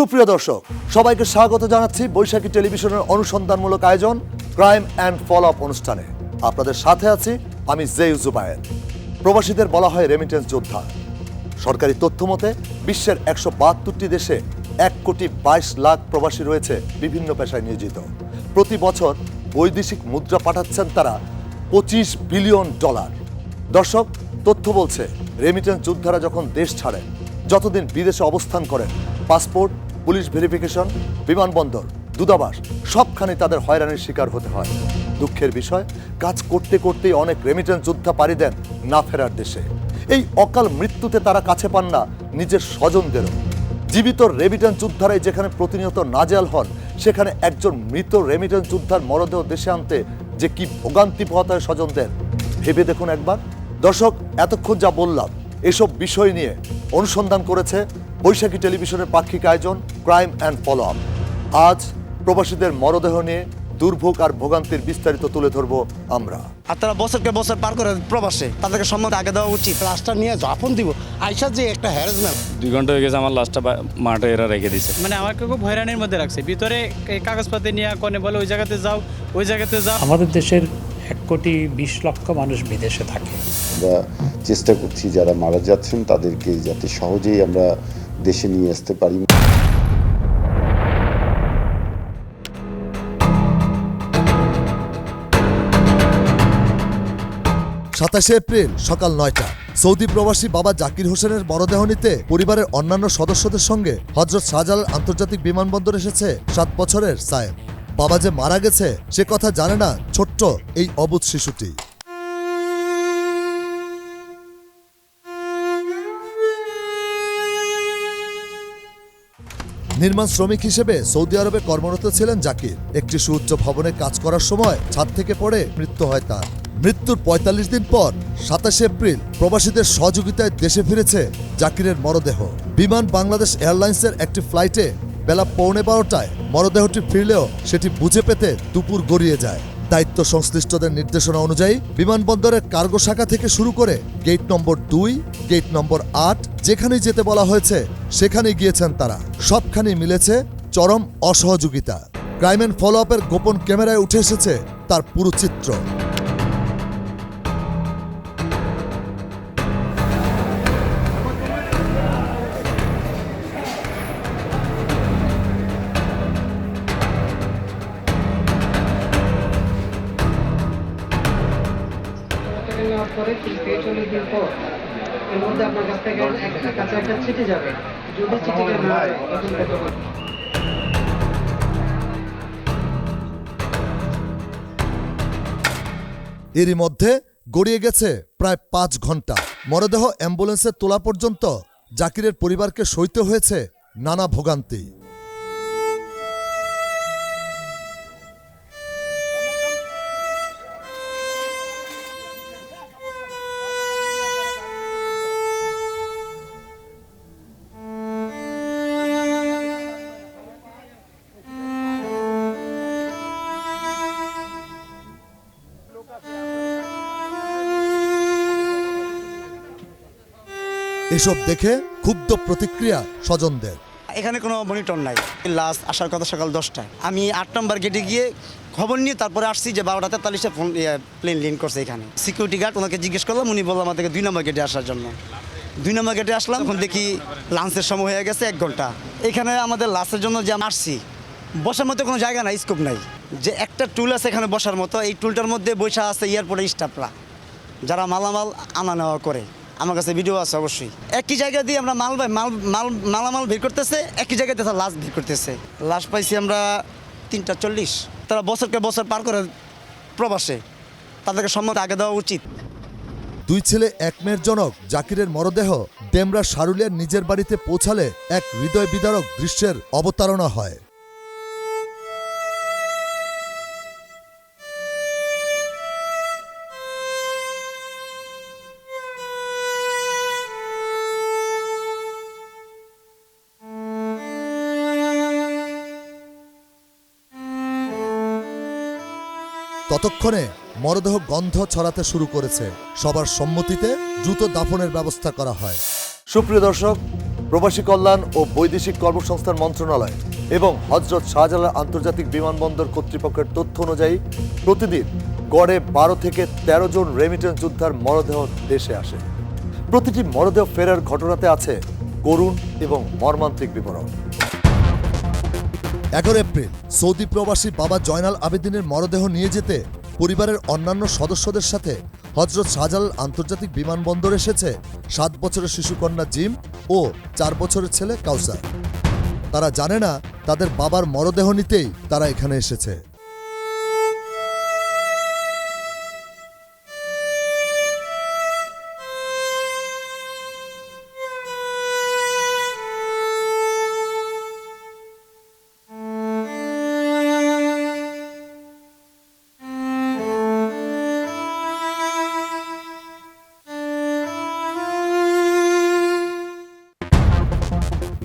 সুপ্রিয় দর্শক, সবাইকে স্বাগত জানাচ্ছি বৈশাখী টেলিভিশনের অনুসন্ধানমূলক আয়োজন ক্রাইম অ্যান্ড ফলো আপ অনুষ্ঠানে। আপনাদের সাথে আছি আমি জেই জুবায়ের প্রবাসীদের বলা হয় রেমিটেন্স যোদ্ধা। সরকারি তথ্য মতে, বিশ্বের একশো বাহাত্তরটি দেশে এক কোটি বাইশ লাখ প্রবাসী রয়েছে বিভিন্ন পেশায় নিয়োজিত। প্রতি বছর বৈদেশিক মুদ্রা পাঠাচ্ছেন তারা পঁচিশ বিলিয়ন ডলার। দর্শক, তথ্য বলছে রেমিটেন্স যোদ্ধারা যখন দেশ ছাড়েন, যতদিন বিদেশে অবস্থান করেন, পাসপোর্ট পুলিশ ভেরিফিকেশন, বিমানবন্দর, দূতাবাস সবখানে তাদের হয়রানির শিকার হতে হয়। দুঃখের বিষয়, কাজ করতে করতেই অনেক রেমিটেন্স যোদ্ধা পাড়ি দেন না ফেরার দেশে। এই অকাল মৃত্যুতে তারা কাছে পান না নিজের স্বজনদেরও। জীবিত রেমিটেন্স যোদ্ধারাই যেখানে প্রতিনিয়ত নাজেয়াল হন, সেখানে একজন মৃত রেমিটেন্স যোদ্ধার মরদেহ দেশে আনতে যে কি ভোগান্তি পোহাতে হয় স্বজনদের, ভেবে দেখুন একবার। দর্শক, এতক্ষণ যা বললাম, এসব বিষয় নিয়ে অনুসন্ধান করেছে বৈশাখী টেলিভিশনের পাক্ষিক আয়োজন ক্রাইম অ্যান্ড ফলো আপ আজ প্রবাসীদের মরদেহ নিয়ে দুর্ভোগ আর ভোগান্তির বিস্তারিত তুলে ধরবো আমরা। আর তারা বছরকে বছর পার করে প্রবাসে। তাদেরকে সম্মান আগে দেওয়া উচিত। লাশটা নিয়ে যখন দিব। আইসা যে একটা হ্যারাসমেন্ট দুই ঘণ্টা হয়ে গেছে আমার লাস্টটা মাঠে এরা রেখে দিছে। মানে আমাকে খুব হয়রানির মধ্যে রাখছে। ভিতরে এই কাগজপাতি নিয়ে কোনে বলে ওই জায়গাতে যাও ওই জায়গাতে যাও। আমাদের দেশের এক কোটি বিশ লক্ষ মানুষ বিদেশে থাকে। আমরা চেষ্টা করছি যারা মারা যাচ্ছেন তাদেরকে যাতে সহজেই আমরা দেশে নিয়ে আসতে পারি। সাতাশে এপ্রিল সকাল নয়টা। সৌদি প্রবাসী বাবা জাকির হোসেনের মরদেহ নিতে পরিবারের অন্যান্য সদস্যদের সঙ্গে হজরত শাহজালাল আন্তর্জাতিক বিমানবন্দর এসেছে সাত বছরের সায়েম। বাবা যে মারা গেছে, সে কথা জানে না ছোট্ট এই অবুধ শিশুটি। নির্মাণ শ্রমিক হিসেবে সৌদি আরবে কর্মরত ছিলেন জাকির। একটি সুউচ্চ ভবনে কাজ করার সময় ছাদ থেকে পড়ে মৃত্যু হয় তার। মৃত্যুর ৪৫ দিন পর সাতাশে এপ্রিল প্রবাসীদের সহযোগিতায় দেশে ফিরেছে জাকিরের মরদেহ। বিমান বাংলাদেশ এয়ারলাইন্সের একটি ফ্লাইটে বেলা পৌনে বারোটায় মরদেহটি ফিরলেও সেটি বুঝে পেতে দুপুর গড়িয়ে যায়। দায়িত্ব সংশ্লিষ্টদের নির্দেশনা অনুযায়ী বিমানবন্দরের কার্গো শাখা থেকে শুরু করে গেট নম্বর দুই, গেট নম্বর আট যেখানে যেতে বলা হয়েছে সেখানে গিয়েছেন তারা। সবখানে মিলেছে চরম অসহযোগিতা। ক্রাইম অ্যান্ড ফলো আপের গোপন ক্যামেরায় উঠে এসেছে তার পুরো চিত্র। কাছে একটা চিঠি যাবে যদি চিঠিতে না যায়? এরই মধ্যে গড়িয়ে গেছে প্রায় পাঁচ ঘণ্টা। মরদেহ অ্যাম্বুলেন্সে তোলা পর্যন্ত জাকিরের পরিবারকে সইতে হয়েছে নানা ভোগান্তি। এসব দেখে ক্ষুব্ধ প্রতিক্রিয়া স্বজনদের। এখানে কোনো মনিটর নাই। লাস্ট আসার কথা সকাল দশটায়। আমি আট নম্বর গেটে গিয়ে খবর নিয়ে তারপরে আসছি যে বারোটা তেতাল্লিশে ফোন প্লেন ল্যান্ড করছে এখানে। সিকিউরিটি গার্ড ওনাকে জিজ্ঞেস করলাম, উনি বললাম আমাদেরকে দুই নম্বর গেটে আসার জন্য। দুই নম্বর গেটে আসলাম এখন দেখি লাঞ্চের সময় হয়ে গেছে এক ঘণ্টা। এখানে আমাদের লাঞ্চের জন্য যে আসছি, বসার মতো কোনো জায়গা নাই স্কোপ নাই। যে একটা টুল আছে এখানে বসার মতো, এই টুলটার মধ্যে বসা আছে এয়ারপোর্টের স্টাফরা যারা মালামাল আনা নেওয়া করে। আমার কাছে ভিডিও আছে অবশ্যই। একই জায়গা দিয়ে আমরা মাল মাল মাল মালামাল ভিড় করতেছে, একই জায়গাতে তারা লাশ ভিড় করতেছে। লাশ পাইছি আমরা তিনটা চল্লিশ। তারা বছরকে বছর পার করে প্রবাসে। তাদেরকে সম্মত আগে দেওয়া উচিত। দুই ছেলে, এক মেয়ের জনক জাকিরের মরদেহ ডেমরা সারুলিয়ার নিজের বাড়িতে পৌঁছালে এক হৃদয় বিদারক দৃশ্যের অবতারণা হয়। ততক্ষণে মরদেহ গন্ধ ছড়াতে শুরু করেছে। সবার সম্মতিতে দ্রুত দাফনের ব্যবস্থা করা হয়। সুপ্রিয় দর্শক, প্রবাসী কল্যাণ ও বৈদেশিক কর্মসংস্থান মন্ত্রণালয় এবং হজরত শাহজালাল আন্তর্জাতিক বিমানবন্দর কর্তৃপক্ষের তথ্য অনুযায়ী প্রতিদিন গড়ে বারো থেকে তেরো জন রেমিটেন্স যোদ্ধার মরদেহ দেশে আসে। প্রতিটি মরদেহ ফেরার ঘটনাতে আছে করুণ এবং মর্মান্তিক বিবরণ। এগারো এপ্রিল, সৌদি প্রবাসী বাবা জয়নাল আবেদিনের মরদেহ নিয়ে যেতে পরিবারের অন্যান্য সদস্যদের সাথে হজরত শাহজালাল আন্তর্জাতিক বিমানবন্দর এসেছে সাত বছরের শিশুকন্যা জিম ও চার বছরের ছেলে কাউসার। তারা জানে না তাদের বাবার মরদেহ নিতেই তারা এখানে এসেছে।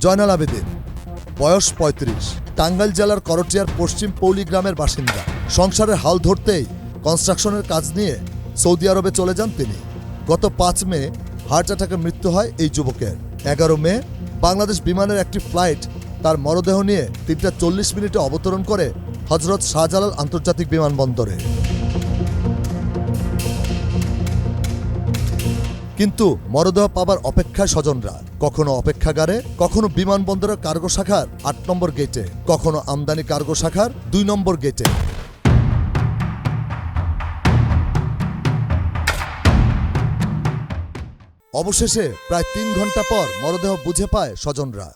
জয়নাল আবেদিন বয়স পঁয়ত্রিশ। টাঙ্গাইল জেলার করটিয়ার পশ্চিম পৌলি গ্রামের বাসিন্দা। সংসারের হাল ধরতেই কনস্ট্রাকশনের কাজ নিয়ে সৌদি আরবে চলে যান তিনি। গত পাঁচ মে হার্ট অ্যাটাকে মৃত্যু হয় এই যুবকের। এগারো মে বাংলাদেশ বিমানের একটি ফ্লাইট তার মরদেহ নিয়ে তিনটা চল্লিশ মিনিটে অবতরণ করে হজরত শাহজালাল আন্তর্জাতিক বিমানবন্দরে। কিন্তু মরদেহ পাবার অপেক্ষায় স্বজনরা, কখনো অপেক্ষাগারে, কখনো বিমানবন্দরের কার্গো শাখার আট নম্বর গেটে, কখনো আমদানি কার্গো শাখার দুই নম্বর গেটে। অবশেষে প্রায় তিন ঘণ্টা পর মরদেহ বুঝে পায় স্বজনরা।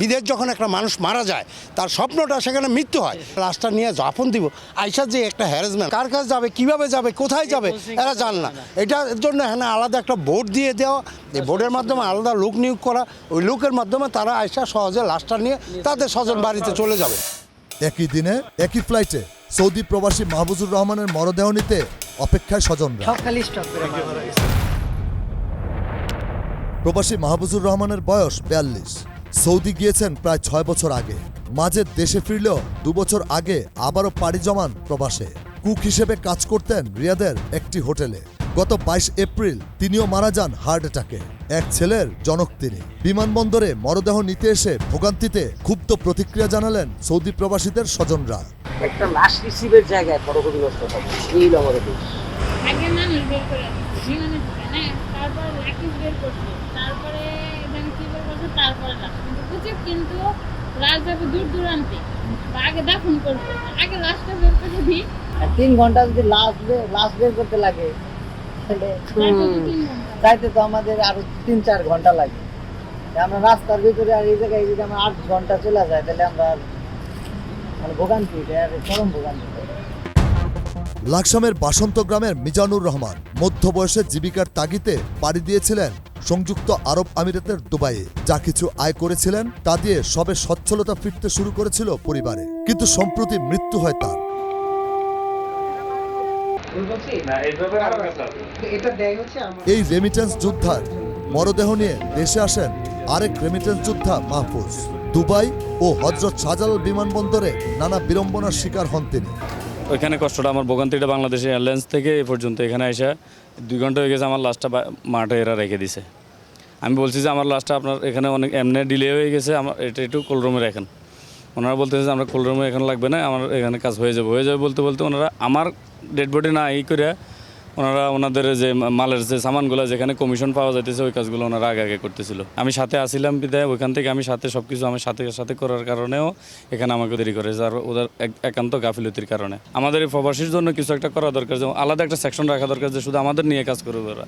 বিদেশ যখন একটা মানুষ মারা যায় তার স্বপ্নটা সেখানে মৃত্যু হয়। লাশটা নিয়ে জাফন দিব। আইসা যে একটা হ্যারাসমেন্ট কার কাছে যাবে কীভাবে যাবে কোথায় যাবে এরা জান না। এটার জন্য হ্যাঁ আলাদা একটা বোর্ড দিয়ে দেওয়া। এই বোর্ডের মাধ্যমে আলাদা লোক নিয়োগ করা। ওই লোকের মাধ্যমে তারা আইসা সহজে লাশটা নিয়ে তাদের স্বজন বাড়িতে চলে যাবে। একই দিনে একই ফ্লাইটে সৌদি প্রবাসী মাহবুজুর রহমানের মরদেহ নিতে অপেক্ষায় স্বজনরা। প্রবাসী মাহবুজুর রহমানের বয়স বিয়াল্লিশ। সৌদি গিয়েছেন প্রায় ছয় বছর আগে। মাঝে দেশে ফিরলেও দু বছর আগে আবারও পাড়ি জমান প্রবাসে। কুক হিসেবে কাজ করতেন রিয়াদের একটি হোটেলে। গত বাইশ এপ্রিল তিনিও মারা যান হার্ট অ্যাটাকে। এক ছেলের জনক তিনি। বিমানবন্দরে মরদেহ নিতে এসে ভোগান্তিতে ক্ষুব্ধ প্রতিক্রিয়া জানালেন সৌদি প্রবাসীদের স্বজনরা। একটা লাশ রিসিভের জায়গায় পরক্ষতিগ্রস্ত হবে। এই হলো আগে মানুষ বের করে বিমানে তারপর লাকিজ বের করছে তারপরে কি বের করছে তারপরে কিন্তু লাশ যাবে দূর দূরান্তে। আগে দাফন করবে আগে লাশটা বের করে দিই। আর তিন ঘণ্টা যদি লাশ লাশ বের করতে লাগে তাহলে তো আমাদের আরও তিন চার ঘণ্টা লাগে। আমরা রাস্তার ভিতরে আর এই জায়গায় যদি আমার আট ঘণ্টা চলে যায় তাহলে আমরা মানে ভোগান্তি আর চরম ভোগান্তি। লাকসামের বাসন্ত গ্রামের মিজানুর রহমান মধ্য বয়সে জীবিকার তাগিতে পাড়ি দিয়েছিলেন সংযুক্ত আরব আমিরাতের দুবাইয়ে যা কিছু আয় করেছিলেন, তা দিয়ে সবে সচ্ছলতা ফিরতে শুরু করেছিল পরিবারে। কিন্তু সম্প্রতি মৃত্যু হয় তার। এই রেমিটেন্স যোদ্ধার মরদেহ নিয়ে দেশে আসেন আরেক রেমিটেন্স যোদ্ধা মাহফুজ। দুবাই ও হজরত শাহজালাল বিমানবন্দরে নানা বিড়ম্বনার শিকার হন তিনি। ওইখানে কষ্টটা আমার ভোগান্তিটা বাংলাদেশ এয়ারলাইন্স থেকে এ পর্যন্ত এখানে এসে দুই ঘণ্টা হয়ে গেছে আমার লাস্টটা মাঠে এরা রেখে দিছে। আমি বলছি যে আমার লাস্টটা আপনার এখানে অনেক এমনি ডিলে হয়ে গেছে, আমার এটা একটু কোলরুমে রাখেন। ওনারা বলতেছে যে আমরা কোলরুমে এখন লাগবে না, আমার এখানে কাজ হয়ে যাবে। হয়ে যাবে বলতে বলতে ওনারা আমার ডেড বডি না এই করে ওনারা ওনাদের যে মালের যে সামানগুলো যেখানে কমিশন পাওয়া যাইতেছে, ওই কাজগুলো ওনারা আগে আগে করতেছিল। আমি সাথে আসিলাম বিদায়, ওইখান থেকে আমি সাথে সব কিছু আমার সাথে সাথে করার কারণেও এখানে আমাকে দেরি করে আর ওদের এক- একান্ত গাফিলতির কারণে। আমাদের এই প্রবাসীর জন্য কিছু একটা করা দরকার যেমন আলাদা একটা সেকশন রাখা দরকার, যে শুধু আমাদের নিয়ে কাজ করবে ওরা।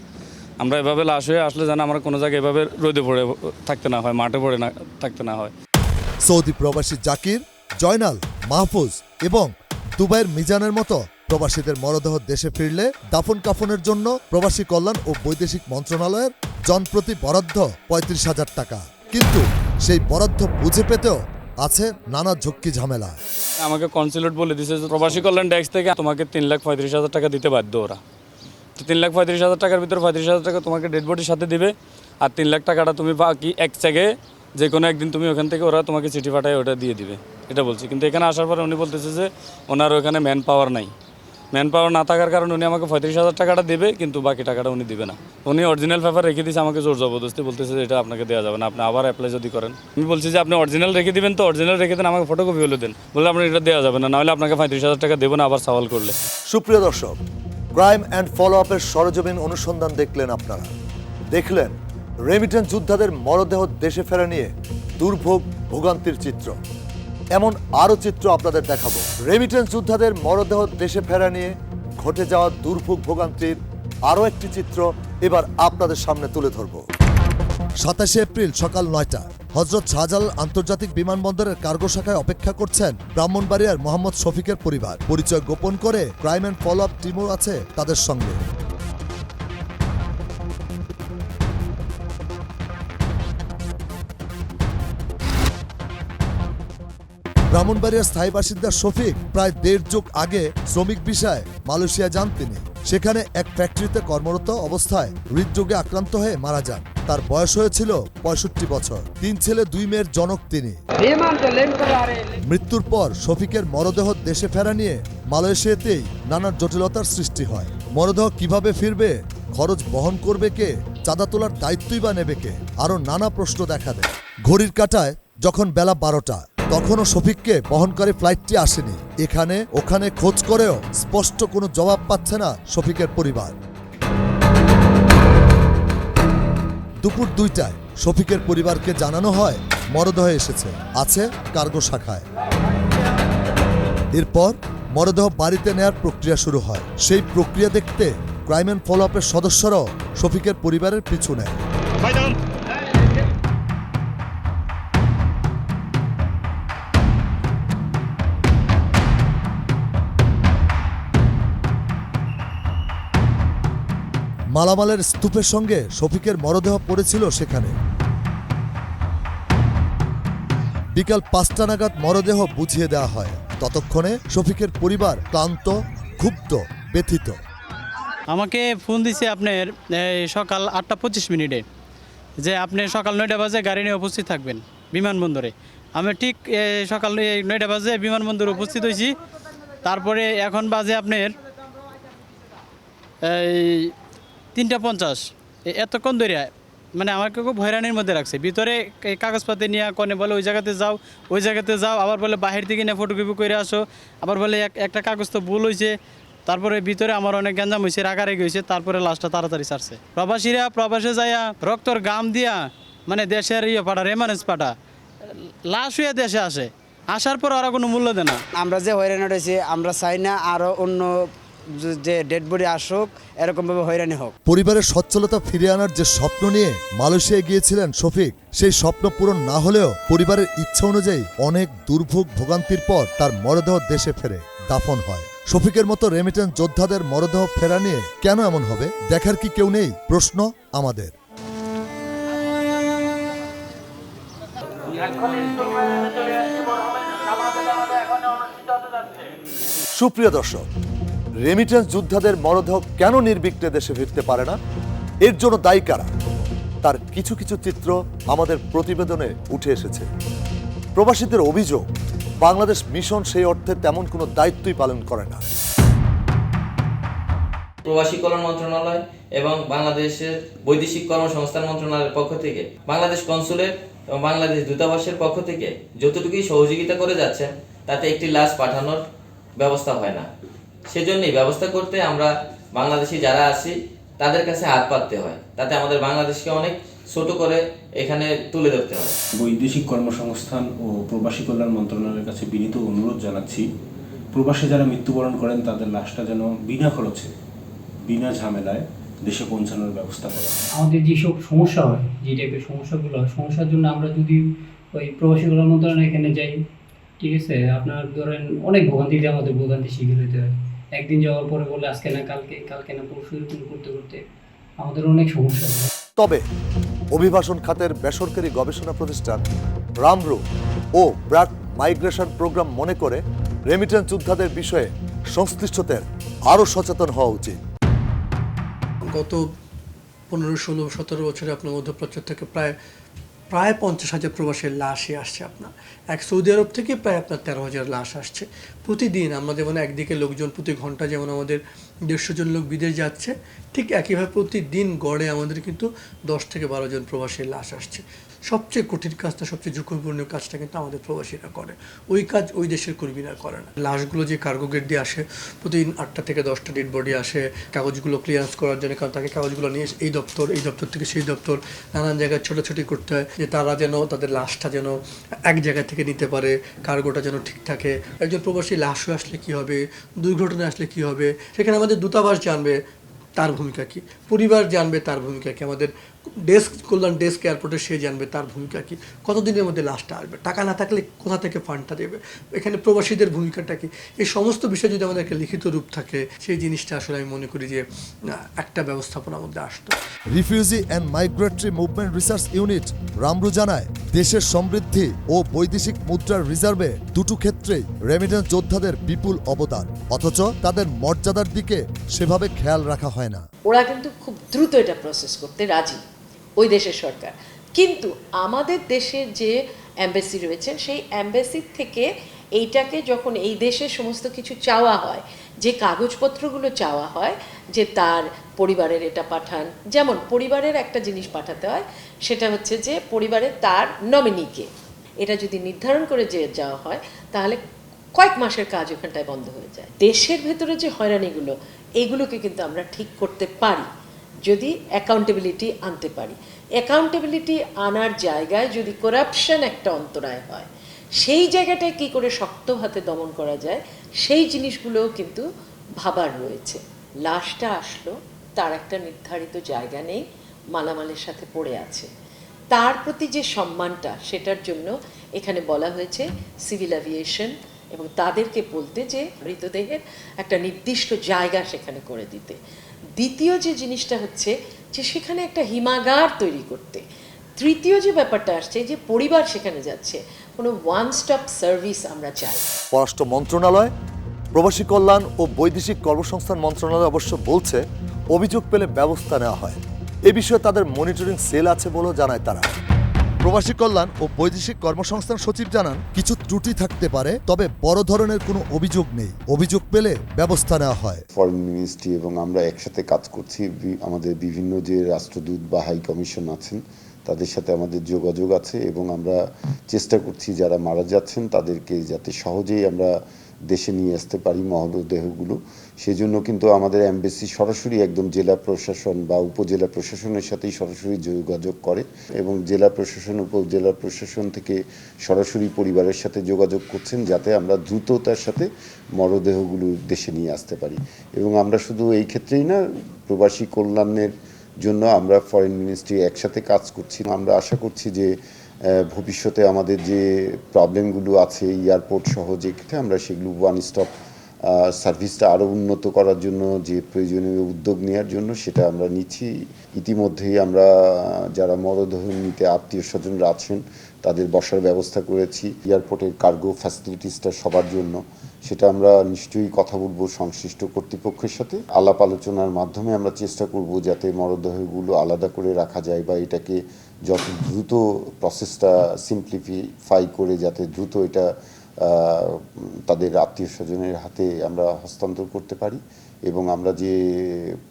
আমরা এভাবে লাশ হয়ে আসলে যেন আমরা কোনো জায়গায় এভাবে রোদে পড়ে থাকতে না হয়, মাঠে পড়ে না, থাকতে না হয়। সৌদি প্রবাসী জাকির, জয়নাল, মাহফুজ এবং দুবাইয়ের মিজানের মতো প্রবাসীদের মরদেহ দেশে ফিরলে দাফন কাফনের জন্য প্রবাসী কল্যাণ ও বৈদেশিক মন্ত্রণালয়ের জনপ্রতি বরাদ্দ পঁয়ত্রিশ হাজার টাকা। কিন্তু সেই বরাদ্দ বুঝে পেতেও আছে নানা ঝক্কি ঝামেলা। আমাকে কনসুলেট বলে দিছে যে প্রবাসী কল্যাণ ট্যাক্স থেকে তোমাকে তিন লাখ পঁয়ত্রিশ হাজার টাকা দিতে বাধ্য ওরা। তো তিন লাখ পঁয়ত্রিশ হাজার টাকার ভিতরে পঁয়ত্রিশ হাজার টাকা তোমাকে ডেড বডির সাথে দিবে আর তিন লাখ টাকাটা তুমি বাকি এক চেকে যে কোনো একদিন তুমি ওখান থেকে ওরা তোমাকে চিঠি পাঠায় ওটা দিয়ে দিবে। এটা বলছি। কিন্তু এখানে আসার পরে উনি বলতেছে যে ওনার ওখানে ম্যান পাওয়ার নাই। ম্যান পাওয়ার না থাকার কারণে উনি আমাকে পঁয়ত্রিশ হাজার টাকাটা দেবে, কিন্তু বাকি টাকাটা উনি দিবে না। উনি অরিজিনাল পেপার রেখে দিয়েছে, আমাকে জোর জবরদস্তি বলতেছে যে এটা আপনাকে দেওয়া যাবে না, আপনি আবার অ্যাপ্লাই যদি করেন। আমি বলছি যে আপনি অরিজিনাল রেখে দিবেন তো অরিজিনাল রেখে দেন, আমাকে ফটোকপি হলে দেন। বলে আপনার এটা দেওয়া যাবে না, নাহলে আপনাকে পঁয়ত্রিশ হাজার টাকা দেবো না, আবার সওয়াল করলে। সুপ্রিয় দর্শক ক্রাইম অ্যান্ড ফলো আপের সরজমিন অনুসন্ধান দেখলেন আপনারা। দেখলেন রেমিটেন্স যোদ্ধাদের মরদেহ দেশে ফেরা নিয়ে দুর্ভোগ ভোগান্তির চিত্র। এমন আরও চিত্র আপনাদের দেখাবো। রেমিটেন্স যোদ্ধাদের মরদেহ দেশে ফেরা নিয়ে ঘটে যাওয়া দুর্ভোগ ভোগান্তির আরও একটি চিত্র এবার আপনাদের সামনে তুলে ধরব। সাতাশে এপ্রিল সকাল নয়টা, হজরত শাহজালাল আন্তর্জাতিক বিমানবন্দরের কার্গো শাখায় অপেক্ষা করছেন ব্রাহ্মণবাড়িয়ার মোহাম্মদ শফিকের পরিবার। পরিচয় গোপন করে ক্রাইম অ্যান্ড ফলো আপ টিমও আছে তাদের সঙ্গে। ব্রাহ্মণবাড়িয়ার স্থায়ী বাসিন্দা শফিক প্রায় দেড় যুগ আগে শ্রমিক বিষয়ে মালয়েশিয়া যান তিনি। সেখানে এক ফ্যাক্টরিতে কর্মরত অবস্থায় হৃদরোগে আক্রান্ত হয়ে মারা যান। তার বয়স হয়েছিল পঁয়ষট্টি বছর। তিন ছেলে, দুই মেয়ের জনক তিনি। মৃত্যুর পর শফিকের মরদেহ দেশে ফেরা নিয়ে মালয়েশিয়াতেই নানা জটিলতার সৃষ্টি হয়। মরদেহ কীভাবে ফিরবে, খরচ বহন করবে কে, চাঁদা তোলার দায়িত্বই বা নেবে কে আরও নানা প্রশ্ন দেখা দেয়। ঘড়ির কাটায় যখন বেলা বারোটা তখনও শফিককে বহনকারী ফ্লাইটটি আসেনি। এখানে, ওখানে খোঁজ করেও স্পষ্ট কোনো জবাব পাচ্ছে না শফিকের পরিবার। দুপুর দুইটায় শফিকের পরিবারকে জানানো হয়, মরদেহ এসেছে, আছে কার্গো শাখায়। এরপর মরদেহ বাড়িতে নেয়ার প্রক্রিয়া শুরু হয়। সেই প্রক্রিয়া দেখতে ক্রাইম অ্যান্ড ফলো আপের সদস্যরাও শফিকের পরিবারের পিছু নেয়। মালামালের স্তূপের সঙ্গে শফিকের মরদেহ পড়েছিল সেখানে। বিকাল পাঁচটা নাগাদ মরদেহ বুঝিয়ে দেওয়া হয়। ততক্ষণে শফিকের পরিবার ক্লান্ত, ক্ষুব্ধ, ব্যথিত। আমাকে ফোন দিছে আপনার সকাল আটটা পঁচিশ মিনিটে, যে আপনি সকাল নয়টা বাজে গাড়ি নিয়ে উপস্থিত থাকবেন বিমানবন্দরে। আমি ঠিক সকাল নয়টা বাজে বিমানবন্দরে উপস্থিত হয়েছি। তারপরে এখন বাজে আপনার, এই তিনটা পঞ্চাশ। এতক্ষণ ধরে মানে আমাকে খুব হয়রানির মধ্যে রাখছে। ভিতরে কাগজপাতি নিয়ে কনে বলে, ওই জায়গাতে যাও, ওই জায়গাতে যাও। আবার বলে, বাহির থেকে নিয়ে ফটোকপি করে আসো। আবার বলে একটা কাগজ তো ভুল হয়েছে তারপরে ভিতরে আমার অনেক গ্যাঞ্জাম হয়েছে রাগারে গেছে তারপরে লাস্টটা তাড়াতাড়ি ছাড়ছে। প্রবাসীরা, প্রবাসে যাইয়া রক্তর গাম দিয়া মানে দেশের ইয়ে পাঠা রেমারেন্স পাঠা লাশ হয়ে দেশে আসে। আসার পর ওরা কোনো মূল্য দেয় না। আমরা যে হয়রানি হয়েছি আমরা চাই না আরও অন্য যে- ডেড বডি আসুক এরকমভাবে হয়রানি হোক। পরিবারের সচ্ছলতা ফিরিয়ে আনার যে স্বপ্ন নিয়ে মালয়েশিয়ায় গিয়েছিলেন শফিক সেই স্বপ্ন পূরণ না হলেও পরিবারের ইচ্ছা অনুযায়ী অনেক দুর্ভোগ ভোগান্তির পর তার মরদেহ দেশে ফেরে দাফন হয়। শফিকের মতো রেমিটেন্স যোদ্ধাদের মরদেহ ফেরা নিয়ে কেন এমন হবে? দেখার কি কেউ নেই? প্রশ্ন আমাদের। সুপ্রিয় দর্শক রেমিটেন্স যোদ্ধাদের মরদেহ কেন নির্বিঘ্নে দেশে ফিরতে পারে না? এর জন্য দায়ী কারা? তার কিছু কিছু চিত্র আমাদের প্রতিবেদনে উঠে এসেছে। প্রবাসীদের অভিযোগ, বাংলাদেশ মিশন সেই অর্থে তেমন কোনো দায়িত্বই পালন করে না। প্রবাসী কল্যাণ মন্ত্রণালয় এবং বাংলাদেশের বৈদেশিক কর্মসংস্থান মন্ত্রণালয়ের পক্ষ থেকে, বাংলাদেশ কনসুলেট এবং বাংলাদেশ দূতাবাসের পক্ষ থেকে যতটুকুই সহযোগিতা করে যাচ্ছেন, তাতে একটি লাশ পাঠানোর ব্যবস্থা হয় না। সেজন্যই ব্যবস্থা করতে আমরা বাংলাদেশি যারা আছি তাদের কাছে হাত পাততে হয়। তাতে আমাদের বাংলাদেশকে অনেক ছোট করে এখানে তুলে ধরতে হয়। বৈদেশিক কর্মসংস্থান ও প্রবাসী কল্যাণ মন্ত্রণালয়ের কাছে বিনীত অনুরোধ জানাচ্ছি প্রবাসে যারা মৃত্যুবরণ করেন তাদের লাশটা যেন বিনা খরচে বিনা ঝামেলায় দেশে পৌঁছানোর ব্যবস্থা করা হয়। আমাদের যেসব সমস্যা হয় যে টাইপের সমস্যাগুলো হয় সমস্যার জন্য আমরা যদি ওই প্রবাসী কল্যাণ মন্ত্রণালয় এখানে যাই ঠিক আছে? আপনার ধরেন অনেক ভোগান্তিতে আমাদের ভোগান্তি শিখে হতে হয়। একদিন যাওয়ার পরে বলে আজকে না কালকে কালকে না পরশু এরকম করতে করতে আমাদের অনেক সমস্যা তবে অভিবাসন খাতের বেসরকারি গবেষণা প্রতিষ্ঠান রামরু ও ব্র্যাক মাইগ্রেশন প্রোগ্রাম মনে করে রেমিটেন্স যোদ্ধাদের বিষয়ে সংশ্লিষ্টদের আরও সচেতন হওয়া উচিত। গত পনেরো ষোলো সতেরো বছরে আপনার মধ্যপ্রাচ্য থেকে প্রায় প্রায় পঞ্চাশ হাজার প্রবাসের লাশই আসছে আপনার। এক সৌদি আরব থেকে প্রায় আপনার তেরো হাজার লাশ আসছে। প্রতিদিন আমরা যেমন একদিকে লোকজন প্রতি ঘণ্টা যেমন আমাদের দেড়শো জন লোক বিদেশ যাচ্ছে, ঠিক একইভাবে প্রতিদিন গড়ে আমাদের কিন্তু দশ থেকে বারো জন প্রবাসীর লাশ আসছে। সবচেয়ে কঠিন কাজটা, সবচেয়ে ঝুঁকিপূর্ণ কাজটা কিন্তু আমাদের প্রবাসীরা করে। ওই কাজ ওই দেশের কর্মীরা করে না। লাশগুলো যে কার্গো গেট দিয়ে আসে, প্রতিদিন আটটা থেকে দশটা ডেড বডি আসে, কাগজগুলো ক্লিয়ারেন্স করার জন্য, কারণ তাকে কাগজগুলো নিয়ে এই দপ্তর এই দপ্তর থেকে সেই দপ্তর, নানান জায়গায় ছোটাছুটি করতে হয় যে তারা যেন তাদের লাশটা যেন এক জায়গা থেকে নিতে পারে কার্গোটা যেন ঠিক থাকে। একজন প্রবাসী লাশ আসলে কী হবে, দুর্ঘটনা আসলে কী হবে? সেখানে আমাদের দূতাবাস জানবে তার ভূমিকা কি? পরিবার জানবে তার ভূমিকা কি? আমাদের ডেস্ক কল্যাণ ডেস্ক এয়ারপোর্টে সে জানবে তার ভূমিকা কি? কতদিনের মধ্যে লাশটা আসবে? টাকা না থাকলে কোথা থেকে ফান্ডটা দেবে? এখানে প্রবাসীদের ভূমিকাটা কি? এই সমস্ত বিষয় যদি আমাদের একটা লিখিত রূপ থাকে, সেই জিনিসটা আসলে আমি মনে করি যে একটা ব্যবস্থাপনার মধ্যে আসতো। Refugee and migratory movement research unit RMMRU জানায়, দেশের সমৃদ্ধি ও বৈদেশিক মুদ্রার রিজার্ভে দুটো ক্ষেত্রেই রেমিটেন্স যোদ্ধাদের বিপুল অবদান। অথচ তাদের মর্যাদার দিকে সেভাবে খেয়াল রাখা হয় না। ওরা কিন্তু খুব দ্রুত এটা প্রসেস করতে রাজি, ওই দেশের সরকার। কিন্তু আমাদের দেশের যে অ্যাম্বাসি রয়েছে, সেই অ্যাম্বাসির থেকে এইটাকে যখন এই দেশে সমস্ত কিছু চাওয়া হয়, যে কাগজপত্রগুলো চাওয়া হয়, যে তার পরিবারের এটা পাঠান, যেমন পরিবারের একটা জিনিস পাঠাতে হয়, সেটা হচ্ছে যে পরিবারের তার নমিনিকে এটা যদি নির্ধারণ করে যে যাওয়া হয়, তাহলে কয়েক মাসের কাজ ওখানটায় বন্ধ হয়ে যায়। দেশের ভেতরে যে হয়রানিগুলো এইগুলোকে কিন্তু আমরা ঠিক করতে পারি, যদি অ্যাকাউন্টেবিলিটি আনতে পারি। অ্যাকাউন্টেবিলিটি আনার জায়গায় যদি করাপশন একটা অন্তরায় হয়, সেই জায়গাটায় কি করে শক্ত হাতে দমন করা যায়, সেই জিনিসগুলোও কিন্তু ভাবার রয়েছে। লাশটা আসলো, তার একটা নির্ধারিত জায়গা নেই, মালামালের সাথে পড়ে আছে। তার প্রতি যে সম্মানটা, সেটার জন্য এখানে বলা হয়েছে সিভিল অ্যাভিয়েশন এবং তাদেরকে বলতে যে মৃতদেহের একটা নির্দিষ্ট জায়গা সেখানে করে দিতে। দ্বিতীয় যে জিনিসটা হচ্ছে যে সেখানে একটা হিমাগার তৈরি করতে। তৃতীয় যে ব্যাপারটা আসছে যে পরিবার সেখানে যাচ্ছে, কোনো ওয়ান স্টপ সার্ভিস আমরা চাই। পররাষ্ট্র মন্ত্রণালয়, প্রবাসী কল্যাণ ও বৈদেশিক কর্মসংস্থান মন্ত্রণালয় অবশ্য বলছে অভিযোগ পেলে ব্যবস্থা নেওয়া হয়। এ বিষয়ে তাদের মনিটরিং সেল আছে বলেও জানায় তারা। প্রবাসী কল্যাণ ও বৈদেশিক কর্মসংস্থান সচিব জানান, কিছু ত্রুটি থাকতে পারে, তবে বড় ধরনের কোনো অভিযোগ নেই। অভিযোগ পেলে ব্যবস্থা নেওয়া হয়। ফরেন মিনিস্ট্রি এবং আমরা একসাথে কাজ করছি। আমাদের বিভিন্ন যে রাষ্ট্রদূত বা হাই কমিশন আছেন, তাদের সাথে আমাদের যোগাযোগ আছে এবং আমরা চেষ্টা করছি যারা মারা যাচ্ছেন, তাদেরকে যাতে সহজেই আমরা দেশে নিয়ে আসতে পারি মরদেহগুলো সেজন্য কিন্তু আমাদের অ্যাম্বাসি সরাসরি একদম জেলা প্রশাসন বা উপজেলা প্রশাসনের সাথেই সরাসরি যোগাযোগ করে এবং জেলা প্রশাসন, উপজেলা প্রশাসন থেকে সরাসরি পরিবারের সাথে যোগাযোগ করছেন যাতে আমরা দ্রুততার সাথে মরদেহগুলো দেশে নিয়ে আসতে পারি। এবং আমরা শুধু এই ক্ষেত্রেই না, প্রবাসী কল্যাণের জন্য আমরা ফরেন মিনিস্ট্রি একসাথে কাজ করছি। আমরা আশা করছি যে ভবিষ্যতে আমাদের যে প্রবলেমগুলো আছে, এয়ারপোর্ট সহ যে ক্ষেত্রে আমরা সেগুলো ওয়ান স্টপ সার্ভিসটা আরও উন্নত করার জন্য যে প্রয়োজনীয় উদ্যোগ নেওয়ার জন্য সেটা আমরা নিচ্ছি। ইতিমধ্যেই আমরা যারা মরদেহ নিতে আত্মীয় স্বজনরা আছেন, তাদের বসার ব্যবস্থা করেছি। এয়ারপোর্টের কার্গো ফ্যাসিলিটিসটা সবার জন্য। সেটা আমরা নিশ্চয়ই কথা বলব সংশ্লিষ্ট কর্তৃপক্ষের সাথে। আলাপ আলোচনার মাধ্যমে আমরা চেষ্টা করব যাতে মরদেহগুলো আলাদা করে রাখা যায় বা এটাকে যত দ্রুত প্রসেসটা সিম্পলিফাই করে যাতে দ্রুত এটা তাদের আত্মীয় স্বজনের হাতে আমরা হস্তান্তর করতে পারি এবং আমরা যে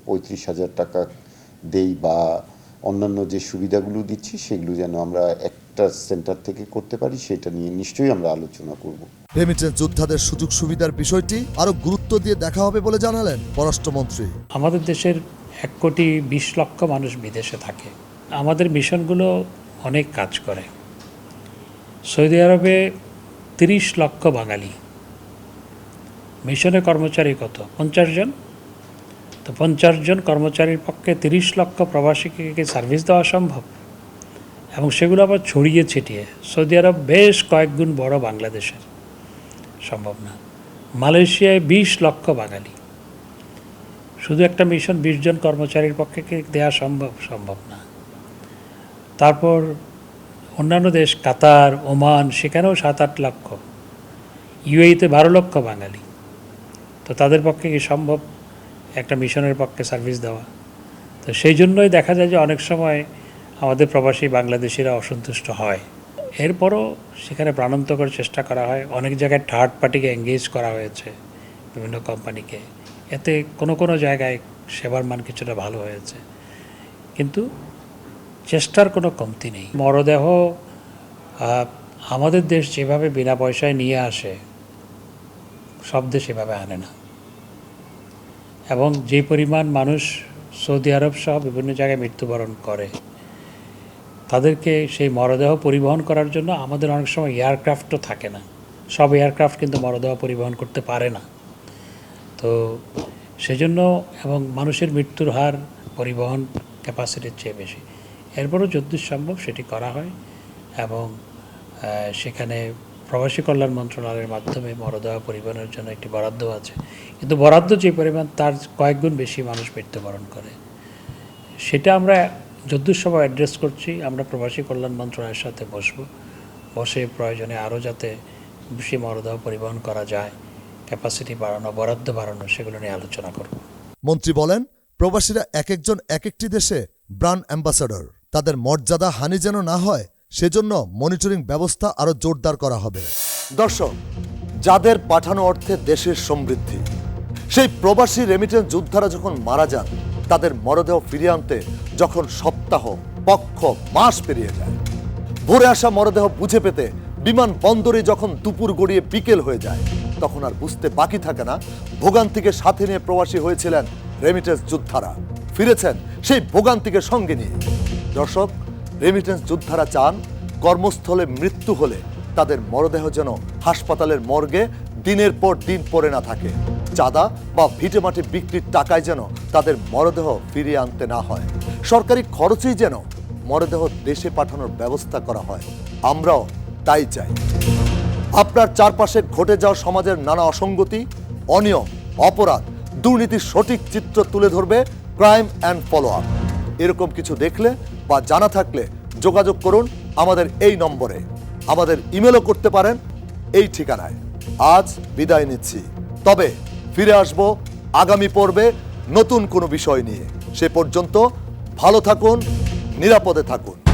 পঁয়ত্রিশ হাজার টাকা দেই বা অন্যান্য যে সুবিধাগুলো দিচ্ছি সেগুলো যেন আমরা একটা সেন্টার থেকে করতে পারি সেটা নিয়ে নিশ্চয়ই আমরা আলোচনা করব। রেমিটেন্স যোদ্ধাদের সুযোগ সুবিধার বিষয়টি আরও গুরুত্ব দিয়ে দেখা হবে বলে জানালেন পররাষ্ট্রমন্ত্রী। আমাদের দেশের এক কোটি বিশ লক্ষ মানুষ বিদেশে থাকে। আমাদের মিশনগুলো অনেক কাজ করে। সৌদি আরবে তিরিশ লক্ষ বাঙালি। মিশনের কর্মচারী কত? পঞ্চাশ জন। তো পঞ্চাশ জন কর্মচারীর পক্ষে তিরিশ লক্ষ প্রবাসীকে সার্ভিস দেওয়া সম্ভব? এবং সেগুলো আবার ছড়িয়ে ছিটিয়ে। সৌদি আরব বেশ কয়েক গুণ বড় বাংলাদেশের। সম্ভব না। মালয়েশিয়ায় বিশ লক্ষ বাঙালি। শুধু একটা মিশন বিশ জন কর্মচারীর পক্ষে দেওয়া সম্ভব? সম্ভব না। তারপর অন্যান্য দেশ, কাতার, ওমান, সেখানেও সাত আট লক্ষ। ইউএইতে বারো লক্ষ বাঙালি। তো তাদের পক্ষে কি সম্ভব একটা মিশনের পক্ষে সার্ভিস দেওয়া? তো সেই জন্যই দেখা যায় যে অনেক সময় আমাদের প্রবাসী বাংলাদেশিরা অসন্তুষ্ট হয়। এরপরও সেখানে প্রাণান্তকর চেষ্টা করা হয়। অনেক জায়গায় থার্ড পার্টিকে এঙ্গেজ করা হয়েছে বিভিন্ন কোম্পানিকে এতে কোনো কোনো জায়গায় সেবার মান কিছুটা ভালো হয়েছে। কিন্তু চেষ্টার কোনো কমতি নেই। মরদেহ আমাদের দেশ যেভাবে বিনা পয়সায় নিয়ে আসে, সব দেশ এভাবে আনে না। এবং যে পরিমাণ মানুষ সৌদি আরব সহ বিভিন্ন জায়গায় মৃত্যুবরণ করে, তাদেরকে সেই মরদেহ পরিবহন করার জন্য আমাদের অনেক সময় এয়ারক্রাফটও থাকে না। সব এয়ারক্রাফট কিন্তু মরদেহ পরিবহন করতে পারে না। তো সেজন্য এবং মানুষের মৃত্যুর হার পরিবহন ক্যাপাসিটির চেয়ে বেশি। এরপরও যদ্দূর সম্ভব সেটি করা হয় এবং সেখানে প্রবাসী কল্যাণ মন্ত্রণালয়ের মাধ্যমে মরদেহ পরিবহনের জন্য একটি বরাদ্দ আছে। কিন্তু বরাদ্দ যে পরিমাণ তার কয়েকগুণ বেশি মানুষ মৃত্যুবরণ করে। সেটা আমরা যদ্দূর সভা অ্যাড্রেস করছি, আমরা প্রবাসী কল্যাণ মন্ত্রণালয়ের সাথে বসবো। বসে প্রয়োজনে আরও যাতে বেশি মরদেহ পরিবহন করা যায় ক্যাপাসিটি বাড়ানো, বরাদ্দ বাড়ানো, সেগুলো নিয়ে আলোচনা করব। মন্ত্রী বলেন, প্রবাসীরা এক একজন এক একটি দেশে ব্রান্ড অ্যাম্বাসাডর। তাদের মর্যাদা হানি যেন না হয়, সেজন্য মনিটরিং ব্যবস্থা আরও জোরদার করা হবে। দর্শক, যাদের পাঠানো অর্থে দেশের সমৃদ্ধি, সেই প্রবাসী রেমিটেন্স যোদ্ধারা যখন মারা যান, তাদের মরদেহ ফিরিয়ে আনতে যখন সপ্তাহ, পক্ষ, মাস পেরিয়ে যায়, ভোরে আসা মরদেহ বুঝে পেতে বিমান বন্দরে যখন দুপুর গড়িয়ে বিকেল হয়ে যায়, তখন আর বুঝতে বাকি থাকে না ভোগান্তিকে সাথে নিয়ে প্রবাসী হয়েছিলেন রেমিটেন্স যোদ্ধারা। ফিরেছেন সেই ভোগান্তিকে সঙ্গে নিয়ে। দর্শক রেমিটেন্স যোদ্ধারা চান কর্মস্থলে মৃত্যু হলে তাদের মরদেহ যেন হাসপাতালের মর্গে দিনের পর দিন পড়ে না থাকে। চাঁদা বা ভিটেমাটি বিক্রির টাকায় যেন তাদের মরদেহ ফিরিয়ে আনতে না হয়। সরকারি খরচেই যেন মরদেহ দেশে পাঠানোর ব্যবস্থা করা হয়। আমরাও তাই চাই। আপনার চারপাশে ঘটে যাওয়া সমাজের নানা অসঙ্গতি, অনিয়ম, অপরাধ, দুর্নীতির সঠিক চিত্র তুলে ধরবে ক্রাইম অ্যান্ড ফলো আপ। এরকম কিছু দেখলে বা জানা থাকলে যোগাযোগ করুন আমাদের এই নম্বরে। আমাদের ইমেলও করতে পারেন এই ঠিকানায়। আজ বিদায় নিচ্ছি। তবে ফিরে আসব আগামী পর্বে নতুন কোনো বিষয় নিয়ে। সে পর্যন্ত ভালো থাকুন, নিরাপদে থাকুন।